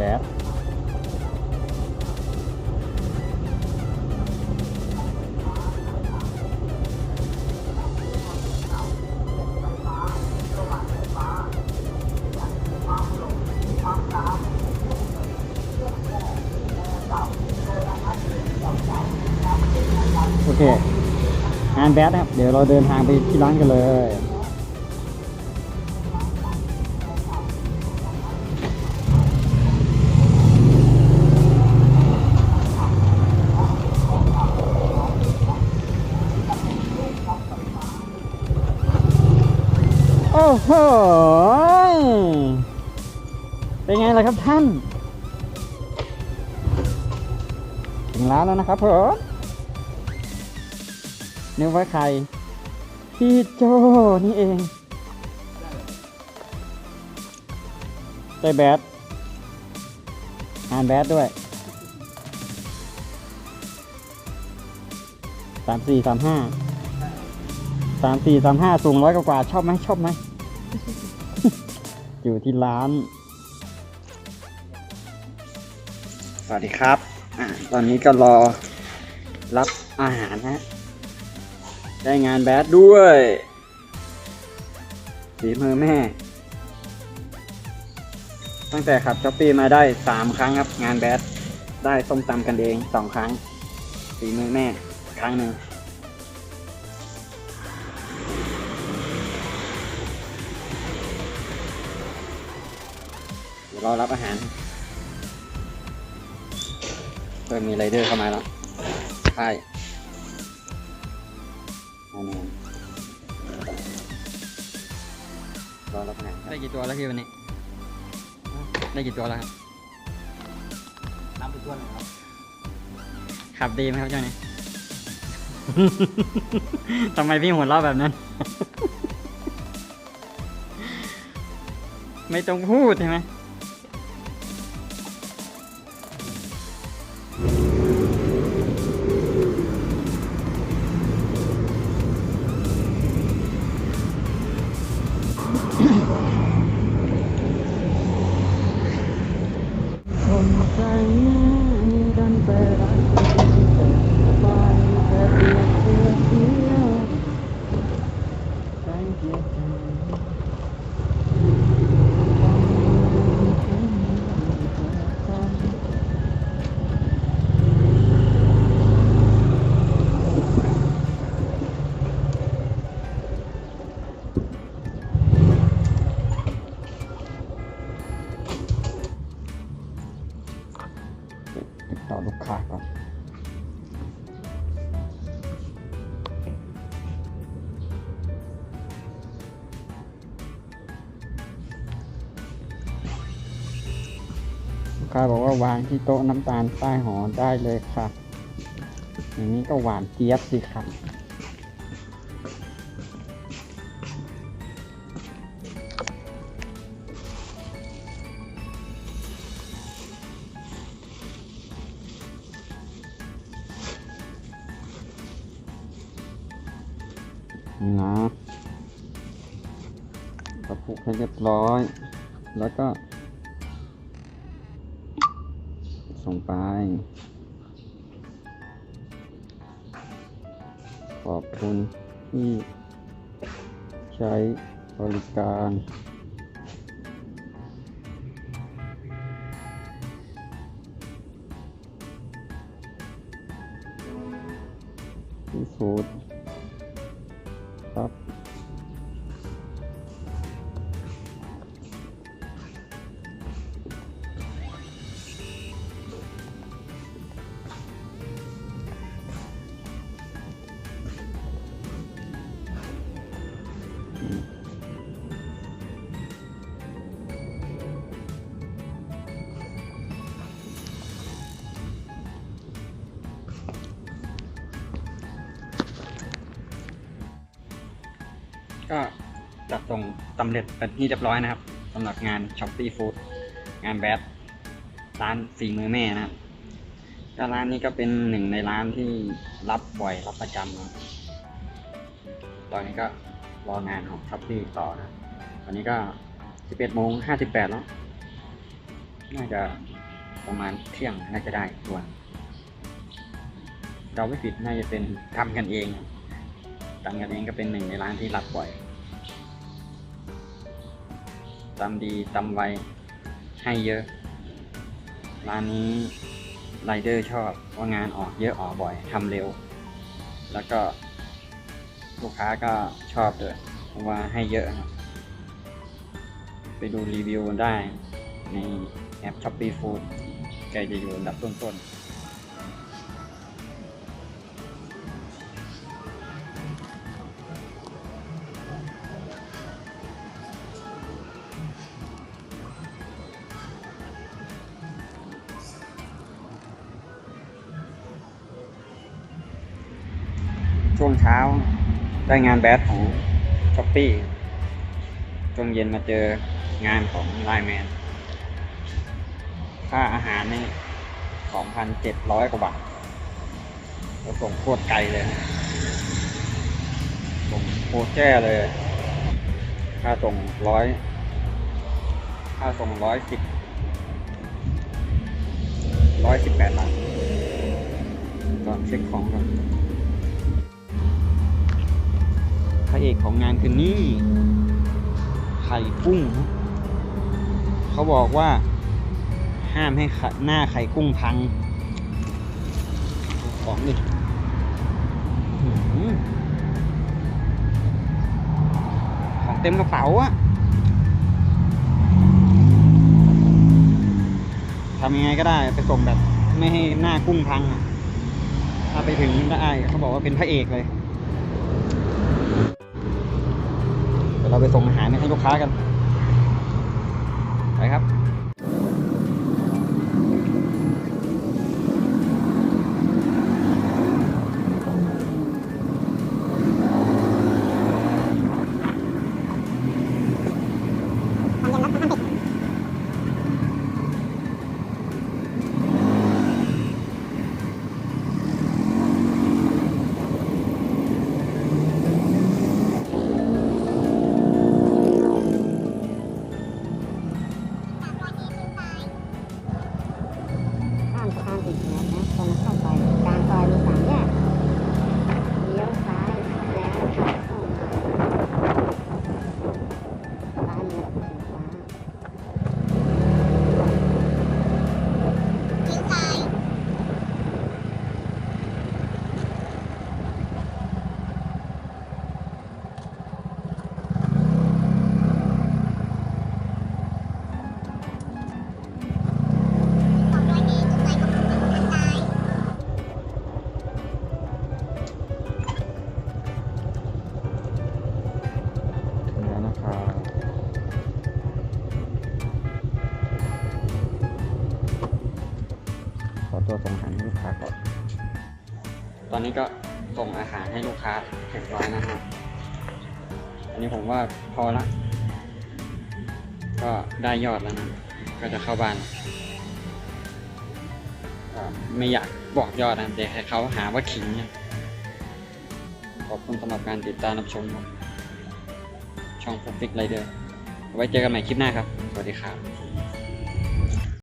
แดดโอเคงานแบดนะครับ เดี๋ยวเราเดินทางไปที่ร้านกันเลย อ้โห เป็นไงล่ะครับท่าน ถึงร้านแล้วนะครับผมนึกว่าใคร พี่โจนี่เองได้แบดงานแบดด้วยสามสี่สามห้าสามสี่สามห้าสูงร้อยกว่าชอบไหมชอบไหม อยู่ที่ร้าน สวัสดีครับอ่าตอนนี้ก็รอรับอาหารนะ ได้งานแบดด้วยสีมือแม่ ตั้งแต่ขับช้อปปี้มาได้สามครั้งครับ งานแบดได้ส้มตำกันเองสองครั้งสีมือแม่ ครั้งหนึ่ง รอรับอาหารเริ่มมีไรเดอร์เข้ามาแล้วใช่แน่นอนรอรับอาหารได้กี่ตัวแล้วพี่วันนี้ ได้กี่ตัวแล้วครับน้ำไปทั่วหน่อยครับ ขับดีไหมครับเจ้านี้ ทำไมพี่หัวเราะแบบนั้น ไม่ต้องพูดใช่ไหม ค้าบอกว่าวางที่โต๊ะน้ำตาลใต้หอได้เลยค่ะ อย่างนี้ก็หวานเจี๊ยบสิครับนี่นะกระปุกให้เรียบร้อย แล้วก็ ส่งไป ขอบคุณที่ใช้บริการที่สุดครับ ก็จัดส่งสำเร็จเป็นที่เรียบร้อยนะครับสำหรับงาน s h o p ปี้ฟู้ดงานแบดร้านสีมือแม่นะครับก็ร้านนี้ก็เป็นหนึ่งในร้านที่รับบ่อยรับประจำนะตอนนี้ก็รองานของ s h o p ปี้ต่อนะ ตอนนี้ก็ 11โมง58 แล้ว น่าจะประมาณเที่ยงน่าจะได้ตัวเราไม่ผิดน่าจะเป็นทำกันเอง ทำกันเองก็เป็นหนึ่งในร้านที่รับบ่อยตำดีตำไวให้เยอะ ร้านนี้ไรเดอร์ชอบว่างานออกเยอะออกบ่อยทำเร็ว แล้วก็ลูกค้าก็ชอบด้วยเพราะว่าให้เยอะครับไปดูรีวิวได้ในแอป Shopee Food แกลจะอยู่อันดับต้นๆ ช่วงเช้าได้งานแบดของ Shopee ช่วงเย็นมาเจองานของไลแมน ค่าอาหารนี่สองพันเจ็ดร้อยกว่าบาทเราส่งโคตรไกลเลยส่งโคตรแจ้เลย ค่าส่งร้อยค่าส่งร้อยสิบร้อยสิบแปดบาทก่อนเช็คของก่อน พระเอกของงานคือนี่ไข่กุ้ง เขาบอกว่า ห้ามให้หน้าไข่กุ้งพัง ของดิอื้อหือของเต็มกระเป๋าอะทำยังไงก็ได้ไปส่งแบบ ไม่ให้หน้ากุ้งพังอะถ้าไปถึงได้เขาบอกว่าเป็นพระเอกเลย เราไปส่งอาหารให้ลูกค้ากัน ไปครับ ตัวส่งอาหารให้ลูกค้าก่อน ตอนนี้ก็ส่งอาหารให้ลูกค้าเรียบร้อยนะฮะ อันนี้ผมว่าพอละ ก็ได้ยอดแล้วนะ ก็จะเข้าบ้าน ไม่อยากบอกยอดนะเดี๋ยวให้เขาหาว่าขิงเนี่ยขอบคุณสำหรับการติดตามรับชมช่องฟุกฟิกไรเดอร์ไว้เจอกันใหม่คลิปหน้าครับ สวัสดีครับ